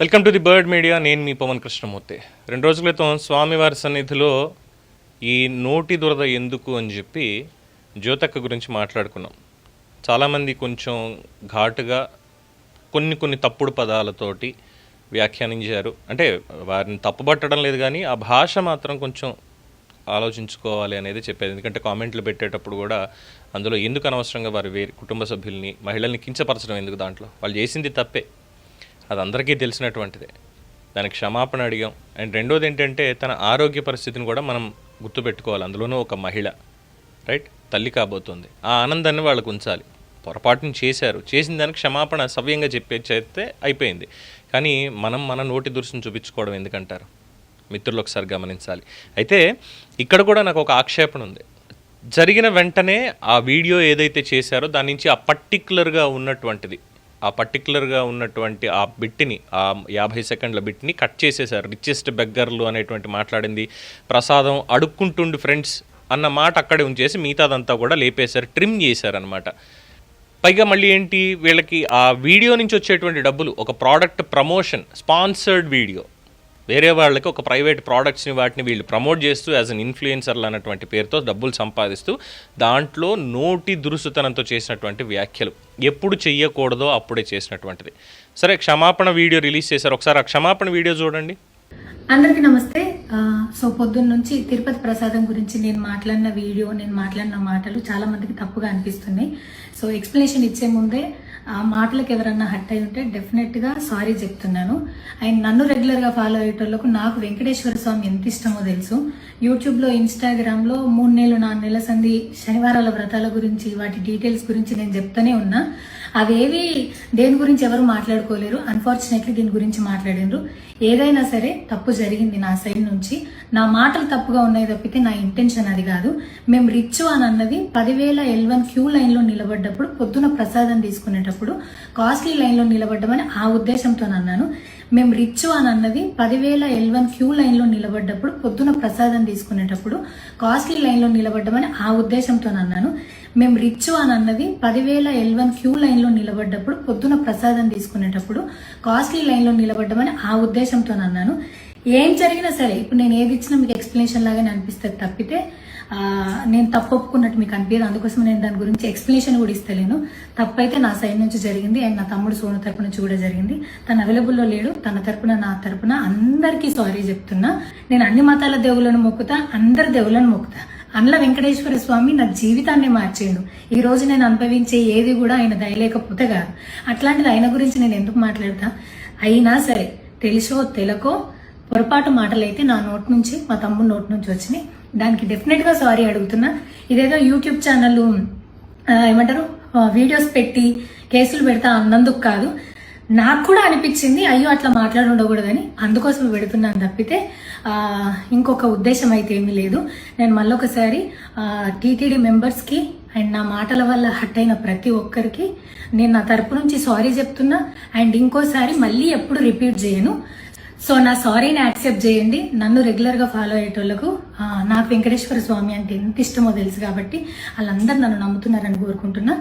Welcome to the bird media. నేను మీ పవన్ కృష్ణమూర్తి. రెండు రోజుల క్రితం స్వామివారి సన్నిధిలో ఈ నోటి దురద ఎందుకు అని చెప్పి జ్యోతక్క గురించి మాట్లాడుకున్నాం. చాలామంది కొంచెం ఘాటుగా కొన్ని కొన్ని తప్పుడు పదాలతోటి వ్యాఖ్యానించారు. అంటే వారిని తప్పుపట్టడం లేదు కానీ ఆ భాష మాత్రం కొంచెం ఆలోచించుకోవాలి అనేది చెప్పేది ఎందుకంటే కామెంట్లు పెట్టేటప్పుడు కూడా అందులో ఎందుకు అనవసరంగా వారి వేరే కుటుంబ సభ్యుల్ని మహిళల్ని కించపరచడం ఎందుకు దాంట్లో? వాళ్ళు చేసింది తప్పే. అది అందరికీ తెలిసినటువంటిదే. దానికి క్షమాపణ అడిగాం. అండ్ రెండోది ఏంటంటే తన ఆరోగ్య పరిస్థితిని కూడా మనం గుర్తుపెట్టుకోవాలి. అందులోనూ ఒక మహిళ రైట్? తల్లి కాబోతుంది. ఆ ఆనందాన్ని వాళ్ళకు ఉంచాలి. పొరపాటును చేశారు. చేసిన దానికి క్షమాపణ సవ్యంగా చెప్పే చేస్తే అయిపోయింది. కానీ మనం మన నోటి దురుసును చూపించుకోవడం ఎందుకంటారు? మిత్రులు ఒకసారి గమనించాలి. అయితే ఇక్కడ కూడా నాకు ఒక ఆక్షేపణ ఉంది. జరిగిన వెంటనే ఆ వీడియో ఏదైతే చేశారో దాని నుంచి ఆ పర్టికులర్గా ఉన్నటువంటిది. ఆ పర్టికులర్గా ఉన్నటువంటి ఆ బిట్ని ఆ యాభై సెకండ్ల బిట్ని కట్ చేసేశారు. రిచెస్ట్ బెగ్గర్లు అనేటువంటి మాట్లాడింది. ప్రసాదం అడుక్కుంటుండు ఫ్రెండ్స్ అన్న మాట అక్కడే ఉంచేసి మిగతాదంతా కూడా లేపేశారు ట్రిమ్ చేశారనమాట పైగా మళ్ళీ ఏంటి వీళ్ళకి ఆ వీడియో నుంచి వచ్చేటువంటి డబ్బులు ఒక ప్రోడక్ట్ ప్రమోషన్ స్పాన్సర్డ్ వీడియో వేరే వాళ్ళకి ఒక ప్రైవేట్ ప్రోడక్ట్స్ని వాటిని వీళ్ళు ప్రమోట్ చేస్తూ యాజ్ అన్ ఇన్ఫ్లుయెన్సర్లు అన్నటువంటి పేరుతో డబ్బులు సంపాదిస్తూ దాంట్లో నోటి దురుసుతనంతో చేసినటువంటి వ్యాఖ్యలు. ఎప్పుడు చెయ్యకూడదో అప్పుడే చేసినటువంటిది. సరే క్షమాపణ వీడియో రిలీజ్ చేశారు. ఒకసారి ఆ క్షమాపణ వీడియో చూడండి. అందరికీ నమస్తే. సో పొద్దున్న నుంచి తిరుపతి ప్రసాదం గురించి నేను మాట్లాడిన వీడియో నేను మాట్లాడిన మాటలు చాలా మందికి తప్పుగా అనిపిస్తున్నాయి. సో ఎక్స్ప్లెనేషన్ ఇచ్చే ముందే ఆ మాటలకు ఎవరన్నా హట్ అయి ఉంటే డెఫినెట్గా సారీ చెప్తున్నాను. అండ్ నన్ను రెగ్యులర్గా ఫాలో అయ్యేటోళ్ళకు నాకు వెంకటేశ్వర స్వామి ఎంత ఇష్టమో తెలుసు. యూట్యూబ్లో ఇన్స్టాగ్రామ్లో మూడు నెలలు నాలుగు నెలల సంది శనివారాల వ్రతాల గురించి వాటి డీటెయిల్స్ గురించి నేను చెప్తానే ఉన్నా. అవేవి దేని గురించి ఎవరు మాట్లాడుకోలేరు. అన్ఫార్చునేట్లీ దీని గురించి మాట్లాడినరు. ఏదైనా సరే తప్పు జరిగింది నా సైడ్ నుంచి. నా మాటలు తప్పుగా ఉన్నాయి తప్పితే నా ఇంటెన్షన్ అది కాదు. మేము రిచ్ అని అన్నది పదివేల ఎల్వన్ క్యూ లైన్లో నిలబడ్డప్పుడు పొద్దున ప్రసాదం తీసుకునేటప్పుడు కాస్ట్లీ లైన్లో నిలబడ్డమని ఆ ఉద్దేశంతో అన్నాను. మేము రిచ్ అని అన్నది పదివేల ఎల్వన్ క్యూ లైన్లో నిలబడ్డప్పుడు పొద్దున ప్రసాదం తీసుకునేటప్పుడు కాస్ట్లీ లైన్లో నిలబడ్డమని ఆ ఉద్దేశంతో అన్నాను. మేము రిచ్ అని అన్నది పదివేల ఎల్వన్ క్యూ లైన్లో నిలబడ్డప్పుడు పొద్దున ప్రసాదం తీసుకునేటప్పుడు కాస్ట్లీ లైన్లో నిలబడ్డమని ఆ ఉద్దేశంతో అన్నాను. ఏం జరిగినా సరే ఇప్పుడు నేను ఏది ఇచ్చినా మీకు ఎక్స్ప్లెనేషన్ లాగానే అనిపిస్తుంది తప్పితే నేను తప్పు ఒప్పుకున్నట్టు మీకు అనిపించదు. అందుకోసం నేను దాని గురించి ఎక్స్ప్లెనేషన్ కూడా ఇస్తలేను. తప్పు అయితే నా సైడ్ నుంచి జరిగింది. అండ్ నా తమ్ముడు సోను తరపు నుంచి కూడా జరిగింది. తను అవైలబుల్లో లేడు. తన తరపున నా తరపున అందరికీ సారీ చెప్తున్నా. నేను అన్ని మతాల దేవులను మొక్కుతా అందరి దేవులను మొక్కుతా. అండ్ల వెంకటేశ్వర స్వామి నా జీవితాన్ని మార్చేయండు. ఈ రోజు నేను అనుభవించే ఏది కూడా ఆయన దయలేకపోతే కాదు. అట్లాంటిది ఆయన గురించి నేను ఎందుకు మాట్లాడతా? అయినా సరే తెలుసో తెలకో పొరపాటు మాటలైతే నా నోట్ నుంచి మా తమ్ముడు నోట్ నుంచి వచ్చినాయి. దానికి డెఫినెట్గా సారీ అడుగుతున్నా. ఇదేదో యూట్యూబ్ ఛానల్ ఏమంటారు వీడియోస్ పెట్టి కేసులు పెడతా అన్నందుకు కాదు. నాకు కూడా అనిపించింది అయ్యో అట్లా మాట్లాడి ఉండకూడదని. అందుకోసం పెడుతున్నాను తప్పితే ఇంకొక ఉద్దేశం అయితే ఏమీ లేదు. నేను మళ్ళొకసారి టీటీడీ మెంబర్స్కి అండ్ నా మాటల వల్ల హట్ అయిన ప్రతి ఒక్కరికి నేను నా తరపు నుంచి సారీ చెప్తున్నా. అండ్ ఇంకోసారి మళ్ళీ ఎప్పుడు రిపీట్ చేయను. సో నా సారీని యాక్సెప్ట్ చేయండి. నన్ను రెగ్యులర్గా ఫాలో అయ్యేటోళ్ళకు ఆ, నాకు వెంకటేశ్వర స్వామి అంటే ఎంత ఇష్టమో తెలుసు కాబట్టి వాళ్ళందరూ నన్ను నమ్ముతున్నారని కోరుకుంటున్నా.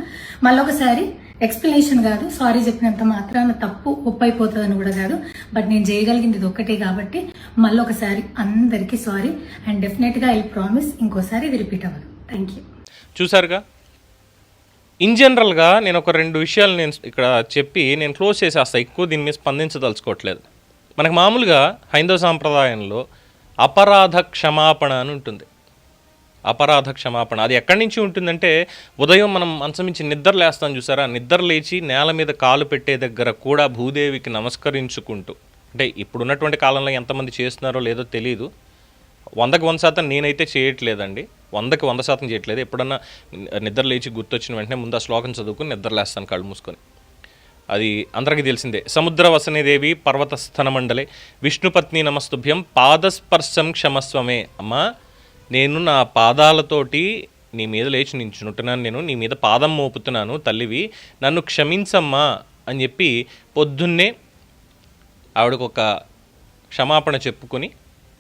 మళ్ళొకసారి ఎక్స్ప్లెనేషన్ కాదు. సారీ చెప్పినంత మాత్రాన తప్పు ఒప్పైపోతుందని కూడా కాదు. బట్ నేను చేయగలిగింది ఇది ఒక్కటే కాబట్టి మళ్ళీ ఒకసారి అందరికీ సారీ అండ్ డెఫినెట్గా ఐ ప్రామిస్ ఇంకోసారి ఇది రిపీట్ అవ్వదు. థ్యాంక్ యూ చూసారుగా? ఇన్ జనరల్గా నేను ఒక రెండు విషయాలు నేను ఇక్కడ చెప్పి నేను క్లోజ్ చేసేస్తా. ఎక్కువ దీని మీద స్పందించదలుచుకోవట్లేదు. మనకు మామూలుగా హైందవ సాంప్రదాయంలో అపరాధ క్షమాపణ అని ఉంటుంది. అపరాధ క్షమాపణ. అది ఎక్కడి నుంచి ఉంటుందంటే ఉదయం మనం మంచమించి నిద్ర లేస్తాం చూసారా? నిద్ర లేచి నేల మీద కాలు పెట్టే దగ్గర కూడా భూదేవికి నమస్కరించుకుంటూ అంటే ఇప్పుడున్నటువంటి కాలంలో ఎంతమంది చేస్తున్నారో లేదో తెలియదు వందకు వంద శాతం నేనైతే చేయట్లేదండి. వందకి వంద శాతం చేయట్లేదు. ఎప్పుడన్నా నిద్ర లేచి గుర్తొచ్చిన వెంటనే ముందు ఆ శ్లోకం చదువుకుని నిద్ర లేస్తాను కళ్ళు మూసుకొని. అది అందరికీ తెలిసిందే. సముద్ర వసనేదేవి పర్వతస్థన మండలే. విష్ణుపత్ని నమస్తుభ్యం పాదస్పర్శం క్షమస్వమే. అమ్మా నేను నా పాదాలతోటి నీ మీద లేచి నించునుంటున్నాను నేను నీ మీద పాదం మోపుతున్నాను తల్లివి నన్ను క్షమించమ్మా అని చెప్పి పొద్దున్నే ఆవిడకు ఒక క్షమాపణ చెప్పుకొని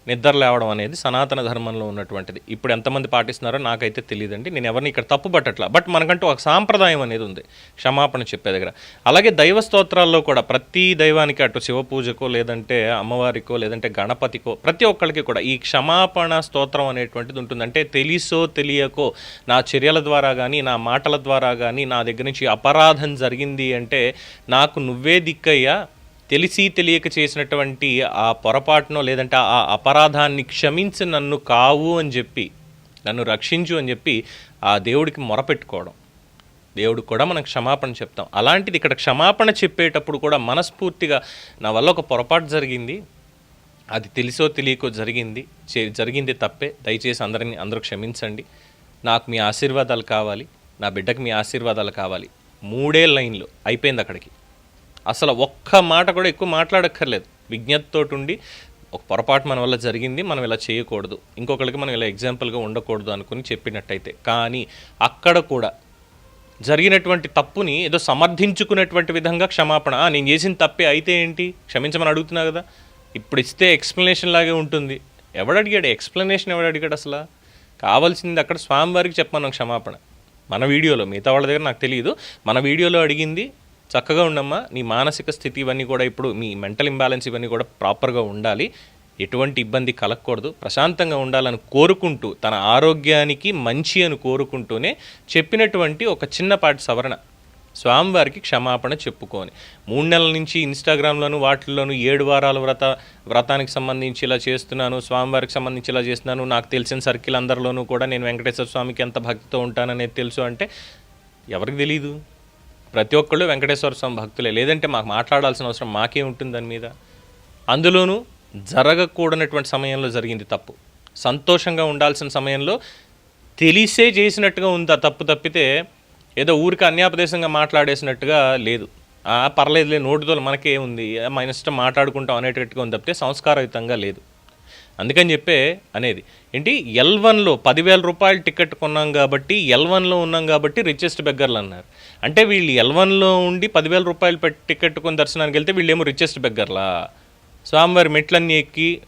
నిద్ర లేవడం అనేది సనాతన ధర్మంలో ఉన్నటువంటిది. ఇప్పుడు ఎంతమంది పాటిస్తున్నారో నాకైతే తెలియదండి. నేను ఎవరిని ఇక్కడ తప్పు పట్టట్లా. బట్ మనకంటూ ఒక సాంప్రదాయం అనేది ఉంది. క్షమాపణ చెప్పే దగ్గర. అలాగే దైవ స్తోత్రాల్లో కూడా ప్రతి దైవానికి అటు శివ పూజకో లేదంటే అమ్మవారికో లేదంటే గణపతికో ప్రతి ఒక్కరికి కూడా ఈ క్షమాపణ స్తోత్రం అనేటువంటిది ఉంటుంది. అంటే తెలిసో తెలియకో నా చర్యల ద్వారా కానీ నా మాటల ద్వారా కానీ నా దగ్గర నుంచి అపరాధం జరిగింది అంటే నాకు నువ్వే దిక్కయ్యా తెలిసి తెలియక చేసినటువంటి ఆ పొరపాటునో లేదంటే ఆ అపరాధాన్ని క్షమించి నన్ను కావు అని చెప్పి నన్ను రక్షించు అని చెప్పి ఆ దేవుడికి మొరపెట్టుకోవడం. దేవుడు కూడా మనం క్షమాపణ చెప్తాం. అలాంటిది ఇక్కడ క్షమాపణ చెప్పేటప్పుడు కూడా మనస్ఫూర్తిగా నా వల్ల ఒక పొరపాటు జరిగింది అది తెలిసో తెలియకో జరిగింది చే- జరిగింది తప్పే దయచేసి అందరిని అందరూ క్షమించండి. నాకు మీ ఆశీర్వాదాలు కావాలి నా బిడ్డకు మీ ఆశీర్వాదాలు కావాలి. మూడే లైన్లు అయిపోయింది అక్కడికి. అసలు ఒక్క మాట కూడా ఎక్కువ మాట్లాడక్కర్లేదు. విజ్ఞతతోటి ఉండి ఒక పొరపాటు మన వల్ల జరిగింది మనం ఇలా చేయకూడదు. ఇంకొకరికి మనం ఇలా ఎగ్జాంపుల్గా ఉండకూడదు అనుకుని చెప్పినట్టయితే. కానీ అక్కడ కూడా జరిగినటువంటి తప్పుని ఏదో సమర్థించుకునేటువంటి విధంగా క్షమాపణ "ఆ, నేను చేసిన తప్పే అయితే ఏంటి? క్షమించమని అడుగుతున్నా కదా? ఇప్పుడు ఇస్తే ఎక్స్ప్లెనేషన్ లాగే ఉంటుంది. ఎవడు అడిగాడు ఎక్స్ప్లెనేషన్ ఎవడు అడిగాడు అసలు? కావాల్సింది అక్కడ స్వామివారికి చెప్పమన్నాం క్షమాపణ. మన వీడియోలో మిగతా వాళ్ళ దగ్గర నాకు తెలియదు మన వీడియోలో అడిగింది చక్కగా ఉండమ్మా నీ మానసిక స్థితి ఇవన్నీ కూడా ఇప్పుడు మీ మెంటల్ ఇంబ్యాలెన్స్ ఇవన్నీ కూడా ప్రాపర్గా ఉండాలి. ఎటువంటి ఇబ్బంది కలగకూడదు. ప్రశాంతంగా ఉండాలని కోరుకుంటూ తన ఆరోగ్యానికి మంచి అని కోరుకుంటూనే చెప్పినటువంటి ఒక చిన్నపాటి సవరణ. స్వామివారికి క్షమాపణ చెప్పుకొని మూడు నెలల నుంచి ఇన్స్టాగ్రామ్లోను వాటిల్లోనూ ఏడు వారాల వ్రత వ్రతానికి సంబంధించి ఇలా చేస్తున్నాను స్వామివారికి సంబంధించి ఇలా చేస్తున్నాను నాకు తెలిసిన సర్కిల్ అందరిలోనూ కూడా నేను వెంకటేశ్వర స్వామికి ఎంత భక్తితో ఉంటాననేది తెలుసు అంటే ఎవరికి తెలియదు ప్రతి ఒక్కళ్ళు వెంకటేశ్వర స్వామి భక్తులే. లేదంటే మాకు మాట్లాడాల్సిన అవసరం మాకే ఉంటుంది దాని మీద. అందులోనూ జరగకూడనటువంటి సమయంలో జరిగింది తప్పు. సంతోషంగా ఉండాల్సిన సమయంలో తెలిసే చేసినట్టుగా ఉంది ఆ తప్పు తప్పితే ఏదో ఊరికి అన్యాపదేశంగా మాట్లాడేసినట్టుగా లేదు. పర్లేదులే నోటితో మనకే ఉంది మన ఇష్టం మాట్లాడుకుంటాం అనేటట్టుగా ఉంది తప్పితే సంస్కారయుతంగా లేదు. అందుకని చెప్పే అనేది. ఏంటి? ఎల్ వన్లో పదివేల రూపాయలు టికెట్ కొన్నాం కాబట్టి ఎల్ వన్లో ఉన్నాం కాబట్టి రిచెస్ట్ బెగ్గర్లు అన్నారు. అంటే వీళ్ళు ఎల్ వన్లో ఉండి పదివేల రూపాయలు పెట్టి టికెట్ కొని దర్శనానికి వెళ్తే వీళ్ళేమో రిచెస్ట్ బెగ్గర్లా స్వామివారి మెట్లన్నీ ఎక్కి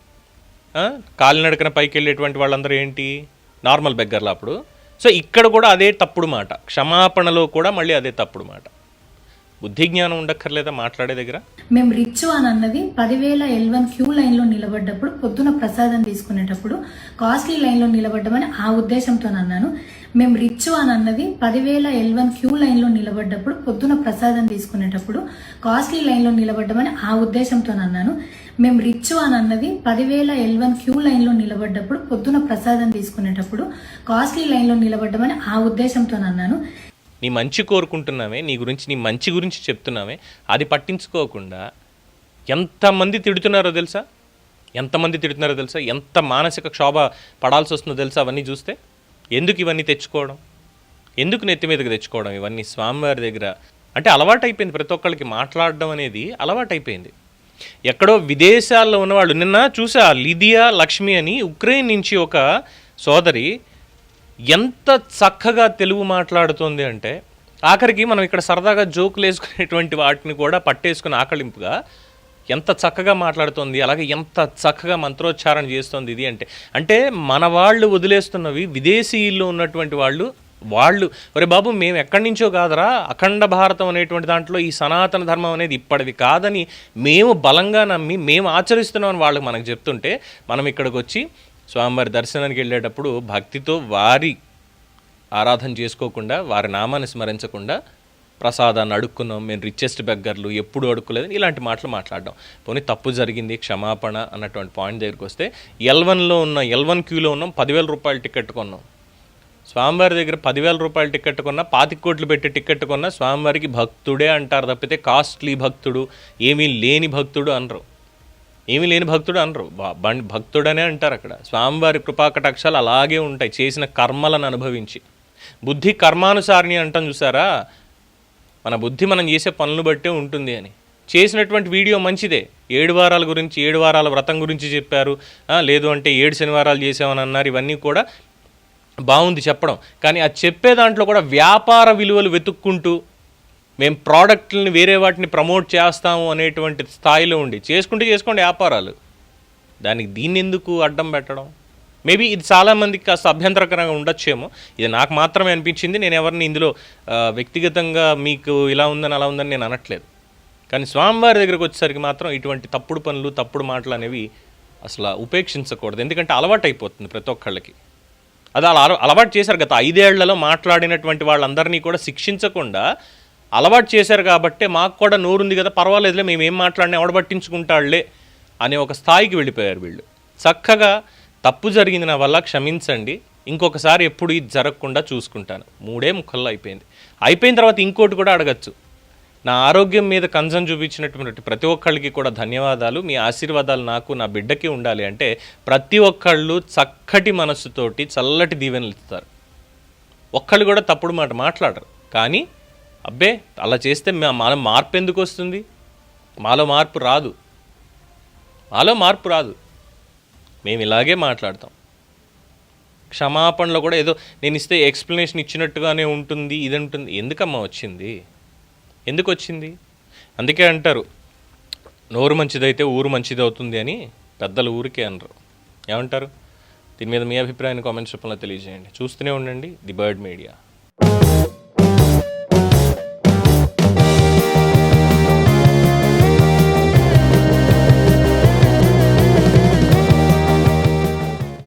కాలినడకన పైకి వెళ్ళేటువంటి వాళ్ళందరూ ఏంటి? నార్మల్ బెగ్గర్లు అప్పుడు. సో ఇక్కడ కూడా అదే తప్పుడు మాట. క్షమాపణలో కూడా మళ్ళీ అదే తప్పుడు మాట. బుద్ధి జ్ఞానం ఉండక్కర్లేదా మాట్లాడే దగ్గర? మేము రిచ్ అని అన్నది పదివేల ఎల్వన్ క్యూ లైన్లో నిలబడ్డప్పుడు పొద్దున ప్రసాదం తీసుకునేటప్పుడు కాస్ట్లీ లైన్లో నిలబడ్డమని ఆ ఉద్దేశంతో అన్నాను. మేము రిచ్ అని అన్నది పదివేల ఎల్వన్ క్యూ లైన్లో నిలబడ్డప్పుడు పొద్దున ప్రసాదం తీసుకునేటప్పుడు కాస్ట్లీ లైన్లో నిలబడ్డమని ఆ ఉద్దేశంతో అన్నాను. మేము రిచ్ అని అన్నది పదివేల ఎల్వన్ క్యూ లైన్లో నిలబడ్డప్పుడు పొద్దున ప్రసాదం తీసుకునేటప్పుడు కాస్ట్లీ లైన్లో నిలబడ్డమని ఆ ఉద్దేశంతో అన్నాను. నీ మంచి కోరుకుంటున్నామే నీ గురించి నీ మంచి గురించి చెప్తున్నామే అది పట్టించుకోకుండా ఎంతమంది తిడుతున్నారో తెలుసా? ఎంతమంది తిడుతున్నారో తెలుసా? ఎంత మానసిక క్షోభ పడాల్సి వస్తుందో తెలుసా అవన్నీ చూస్తే? ఎందుకు ఇవన్నీ తెచ్చుకోవడం? ఎందుకు నెత్తి మీదకి తెచ్చుకోవడం ఇవన్నీ స్వామివారి దగ్గర? అంటే అలవాటైపోయింది ప్రతి ఒక్కళ్ళకి మాట్లాడడం అనేది అలవాటైపోయింది. ఎక్కడో విదేశాల్లో ఉన్నవాళ్ళు నిన్న చూసా లిదియా లక్ష్మి అని ఉక్రెయిన్ నుంచి ఒక సోదరి ఎంత చక్కగా తెలుగు మాట్లాడుతుంది అంటే ఆఖరికి మనం ఇక్కడ సరదాగా జోకులు వేసుకునేటువంటి వాటిని కూడా పట్టేసుకుని ఆకలింపుగా ఎంత చక్కగా మాట్లాడుతుంది అలాగే ఎంత చక్కగా మంత్రోచ్చారణ చేస్తుంది ఇది అంటే అంటే మన వాళ్ళు వదిలేస్తున్నవి విదేశీయుల్లో ఉన్నటువంటి వాళ్ళు వాళ్ళు ఒరే బాబు మేము ఎక్కడి నుంచో కాదరా అఖండ భారతం అనేటువంటి దాంట్లో ఈ సనాతన ధర్మం అనేది ఇప్పటిది కాదని మేము బలంగా నమ్మి మేము ఆచరిస్తున్నామని వాళ్ళకి మనకు చెప్తుంటే మనం ఇక్కడికి వచ్చి స్వామివారి దర్శనానికి వెళ్ళేటప్పుడు భక్తితో వారి ఆరాధన చేసుకోకుండా వారి నామాన్ని స్మరించకుండా ప్రసాదాన్ని అడుక్కున్నాం. మేము రిచెస్ట్ బెగ్గర్లు ఎప్పుడు అడుక్కోలేదు ఇలాంటి మాటలు మాట్లాడడం. పోనీ తప్పు జరిగింది క్షమాపణ అన్నటువంటి పాయింట్ దగ్గరికి వస్తే ఎల్ వన్లో ఉన్న ఎల్ వన్ క్యూలో ఉన్నాం పదివేల రూపాయలు టికెట్ కొన్నాం. స్వామివారి దగ్గర పదివేల రూపాయల టికెట్ కొన్నా పాతిక కోట్లు పెట్టి టికెట్ కొన్నా స్వామివారికి భక్తుడే అంటారు తప్పితే కాస్ట్లీ భక్తుడు ఏమీ లేని భక్తుడు అనరు. ఏమీ లేని భక్తుడు అనరు. భక్తుడనే అంటారు అక్కడ. స్వామివారి కృపాకటాక్షాలు అలాగే ఉంటాయి చేసిన కర్మలను అనుభవించి. బుద్ధి కర్మానుసారిని అంటాం చూసారా? మన బుద్ధి మనం చేసే పనులు బట్టే ఉంటుంది అని. చేసినటువంటి వీడియో మంచిదే. ఏడు వారాల గురించి ఏడు వారాల వ్రతం గురించి చెప్పారు. లేదు అంటే ఏడు శనివారాలు చేసామని అన్నారు. ఇవన్నీ కూడా బాగుంది చెప్పడం. కానీ అది చెప్పే దాంట్లో కూడా వ్యాపార విలువలు వెతుక్కుంటూ మేము ప్రోడక్ట్లని వేరే వాటిని ప్రమోట్ చేస్తాము అనేటువంటి స్థాయిలో ఉండి చేసుకుంటే చేసుకోండి వ్యాపారాలు. దానికి దీన్ని ఎందుకు అడ్డం పెట్టడం? మేబీ ఇది చాలామందికి కాస్త అభ్యంతరకరంగా ఉండొచ్చేమో. ఇది నాకు మాత్రమే అనిపించింది. నేను ఎవరిని ఇందులో వ్యక్తిగతంగా మీకు ఇలా ఉందని అలా ఉందని నేను అనట్లేదు. కానీ స్వామివారి దగ్గరకు వచ్చేసరికి మాత్రం ఇటువంటి తప్పుడు పనులు తప్పుడు మాటలు అనేవి అసలు ఉపేక్షించకూడదు. ఎందుకంటే అలవాటు అయిపోతుంది ప్రతి ఒక్కళ్ళకి. అది అలా అలవాటు చేశారు గత ఐదేళ్ళలో మాట్లాడినటువంటి వాళ్ళందరినీ కూడా శిక్షించకుండా అలవాటు చేశారు కాబట్టి మాకు కూడా నోరుంది కదా పర్వాలేదులే మేము ఏం మాట్లాడినా ఎవడ పట్టించుకుంటాడులే అనే ఒక స్థాయికి వెళ్ళిపోయారు వీళ్ళు. చక్కగా తప్పు జరిగింది నా వల్ల క్షమించండి. ఇంకొకసారి ఎప్పుడు ఇది జరగకుండా చూసుకుంటాను. మూడే ముక్కల్లో అయిపోయింది. అయిపోయిన తర్వాత ఇంకోటి కూడా అడగచ్చు. నా ఆరోగ్యం మీద కన్సర్న్ చూపించినటువంటి ప్రతి ఒక్కళ్ళకి కూడా ధన్యవాదాలు. మీ ఆశీర్వాదాలు నాకు నా బిడ్డకి ఉండాలి అంటే ప్రతి ఒక్కళ్ళు చక్కటి మనస్సుతోటి చల్లటి దీవెనలు ఇస్తారు. ఒక్కళ్ళు కూడా తప్పుడు మాట మాట్లాడరు. కానీ అబ్బే అలా చేస్తే మా- మార్పు ఎందుకు వస్తుంది? మాలో మార్పు రాదు. మాలో మార్పు రాదు. మేము ఇలాగే మాట్లాడతాం. క్షమాపణలో కూడా ఏదో నేను ఇస్తే ఎక్స్ప్లెనేషన్ ఇచ్చినట్టుగానే ఉంటుంది ఇది ఉంటుంది ఎందుకమ్మా వచ్చింది? ఎందుకు వచ్చింది? అందుకే అంటారు నోరు మంచిదైతే ఊరు మంచిది అవుతుంది అని పెద్దలు ఊరికే అనరు. ఏమంటారు? దీని మీద మీ అభిప్రాయాన్ని కామెంట్స్ రూపంలో తెలియజేయండి. చూస్తూనే ఉండండి ది బర్డ్ మీడియా.